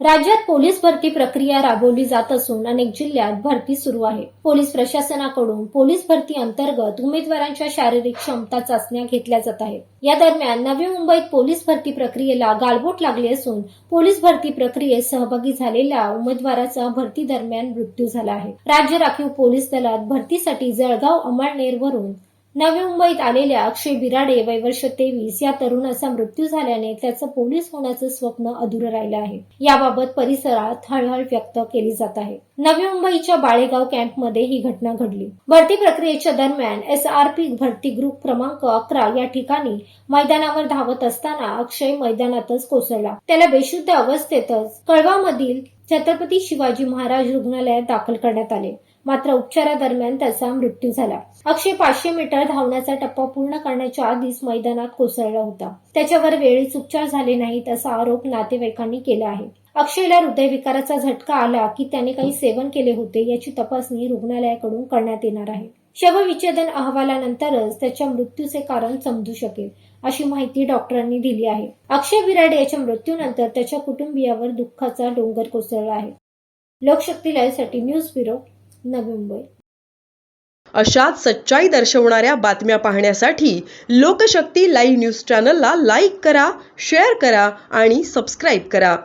राज्यात पोलीस भरती प्रक्रिया राबवली जात असून अनेक जिल्ह्यात भरती सुरू आहे. पोलीस प्रशासनाकडून पोलीस भरती अंतर्गत उमेदवारांच्या शारीरिक क्षमता चाचण्या घेतल्या जात आहेत. या दरम्यान नवी मुंबईत पोलीस भरती प्रक्रियेला गालबोट लागली असून पोलीस भरती प्रक्रियेत सहभागी झालेल्या उमेदवाराचा भरती दरम्यान मृत्यू झाला आहे. राज्य राखीव पोलीस दलात भरतीसाठी जळगाव अमळनेरवरून नवी मुंबईत आलेल्या अक्षय बिराडे वय वर्ष तेवीस या तरुणाचा मृत्यू झाल्याने त्याचं पोलीस होण्याचं स्वप्न अधुरं राहिलं आहे. याबाबत परिसरात हळहळ व्यक्त केली जात आहे. नवी मुंबईच्या बाळेगाव कॅम्पमध्ये ही घटना घडली. भरती प्रक्रियेच्या दरम्यान एस आर पी भरती ग्रुप क्रमांक अकरा या ठिकाणी मैदानावर धावत असताना अक्षय मैदानातच कोसळला. त्याला बेशुद्ध अवस्थेतच कळवामधील छत्रपती शिवाजी महाराज रुग्णालयात दाखल करण्यात आले. मात्र उपचारादरम्यान त्याचा मृत्यू झाला. अक्षय पाचशे मीटर धावण्याचा टप्पा पूर्ण करण्याच्या आधीच मैदानात कोसळला होता. त्याच्यावर वेळीच उपचार झाले नाहीत असा आरोप नातेवाईकांनी केला आहे. अक्षयला हृदयविकाराचा झटका आला की त्याने काही सेवन केले होते याची तपासणी रुग्णालयाकडून करण्यात येणार आहे. शवविच्छेदन अहवालानंतरच त्याच्या मृत्यूचे कारण समजू शकेल अशी माहिती डॉक्टरांनी दिली आहे. अक्षय बिराडे याच्या मृत्यूनंतर त्याच्या कुटुंबियावर दुःखाचा डोंगर कोसळला आहे. लोकशक्ती लाईव्हसाठी न्यूज ब्युरो नवी मुंबई. अशाच सच्चाई दर्शवणाऱ्या बातम्या पाहण्यासाठी लोकशक्ती लाईव्ह न्यूज चॅनलला लाईक करा शेअर करा आणि सबस्क्राईब करा.